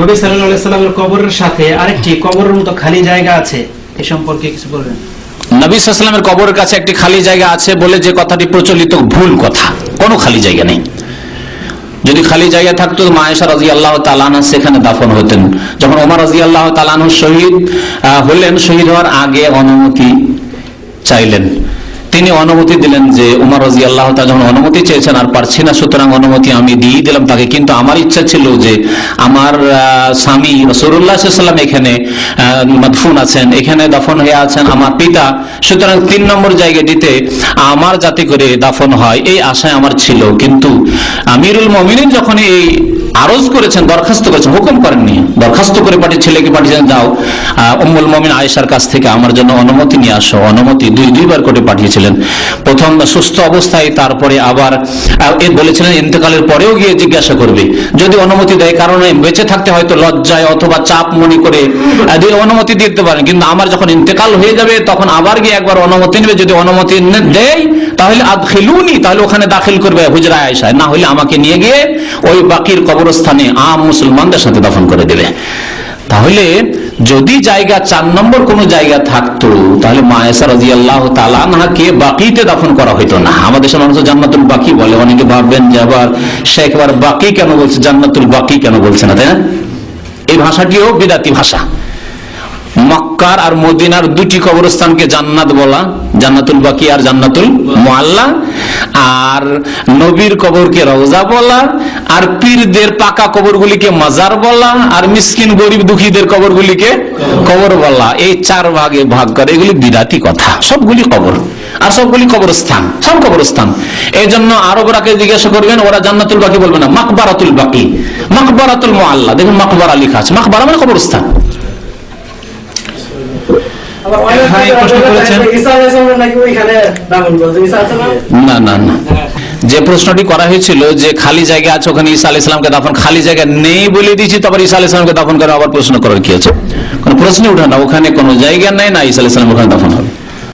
নবী সাল্লাহ সাল্লামের কবরের সাথে আরেকটি কবরের মতো খালি জায়গা আছে, এ সম্পর্কে কিছু বলবেন? নবী সাল্লামের কবরের কাছে একটি খালি জায়গা আছে বলে যে কথাটি প্রচলিত ভুল কথা, কোনো খালি জায়গা নেই। যদি খালি জায়গা থাকতো মায়েশা রাজি আল্লাহ তালানা সেখানে দাফন হতেন। যখন ওমর রাজি আল্লাহ তালানহ শহীদ হলেন, শহীদ হওয়ার আগে অনুমতি চাইলেন। তিনি অনুমতি দিলেন যে উমর রাজি আল্লাহ যখন অনুমতি চেয়েছেন আর পারছি না, সুতরাং অনুমতি আমি দিয়ে দিলাম তাকে। কিন্তু আমার ইচ্ছা ছিল যে আমার স্বামী রসুল্লাহ সাল্লাম এখানে মাদফুন আছেন, এখানে দাফন হয়ে আছেন, আমার পিতা। সুতরাং তিন নম্বর জায়গাটিতে আমার যাতে করে দাফন হয়, এই আশায় আমার ছিল। কিন্তু আমিরুল মমিনিন যখন এই আরজ করেছেন দরখাস্ত করেছেন, হুকুম করেননি। দরখাস্ত করে পাঠিয়ে ছেলেকে পাঠিয়েছেন যাও উম্মুল মমিন আয়েশার কাছ থেকে আমার জন্য অনুমতি নিয়ে আসো। অনুমতি দুই দুইবার করে পাঠিয়েছিলেন। প্রথম সুস্থ অবস্থায়, তারপরে আবার বলেছিলেন, ইন্তেকালের পরেও গিয়ে জিজ্ঞাসা করবে। যদি অনুমতি দেয়, কারণ বেঁচে থাকতে হয়তো লজ্জায় অথবা চাপ মনে করে দিয়ে অনুমতি দিতে পারেন। কিন্তু আমার যখন ইন্তেকাল হয়ে যাবে, তখন আবার গিয়ে একবার অনুমতি নেবে। যদি অনুমতি দেয় তাহলে আদখিলুনি, তাহলে ওখানে দাখিল করবে হুজরা আয়েশায় না হলে আমাকে নিয়ে গিয়ে ওই বাকির কবরস্থানে আম মুসলমানদের সাথে দাফন করে দেবে। তাহলে যদি জায়গা চার নম্বর কোন জায়গা থাকতো, তাহলে মায়েসা রাজি আল্লাহ তালানহাকে বাকিতে দাফন করা হইতো না। আমাদের দেশের মানুষ জান্নাতুল বাকি বলে, অনেকে ভাববেন যে আবার সে একবার বাকি কেন বলছে? জান্নাতুল বাকি কেন বলছে না, তাই না? এই ভাষাটিও বিদাতি ভাষা। মক্কার আর মদিনার দুটি কবরস্থানকে জান্নাত বলা, জান্নাতুল বাকি আর জান্নাতুল মোয়াল্লা আর নবীর কবরকে রওজা বলা, আর পীরদের পাকা কবরগুলিকে মাজার বলা, আর মিসকিন, গরিব, দুঃখীদের কবরগুলিকে কবর বলা। এই চার ভাগে ভাগ করে, এগুলি বিরাটি কথা। সবগুলি কবর। আর সবগুলি কবরস্থান। সব কবরস্থান। এই জন্য আরবরাকে জিজ্ঞাসা করবেন, ওরা জান্নাতুল বাকি বলবে না, মাকবারাতুল বাকি। মাকবারাতুল মোয়াল্লা দেখুন, মাকবারা লেখা আছে। মাকবারা মানে কবরস্থান আবার অনেক হ্যাঁ, এই প্রশ্ন করেছেন। ঈসা আলাইহিস সালাম নাকি ওইখানে দাফন করছে ঈসা আলাইহিস সালাম না না না। যে প্রশ্নটি করা হয়েছিল যে খালি জায়গা আছে ওখানে ঈসা আলি ইসলামকে দাফন খালি জায়গা নেই বলে দিয়েছি তারপর ঈসা আলি ইসলামকে দাফন করে আবার প্রশ্ন করার কি আছে? কোনো প্রশ্ন উঠে না ওখানে কোনো জায়গা নেই না ঈসা আলি ইসলাম ওখানে দাফন হবে।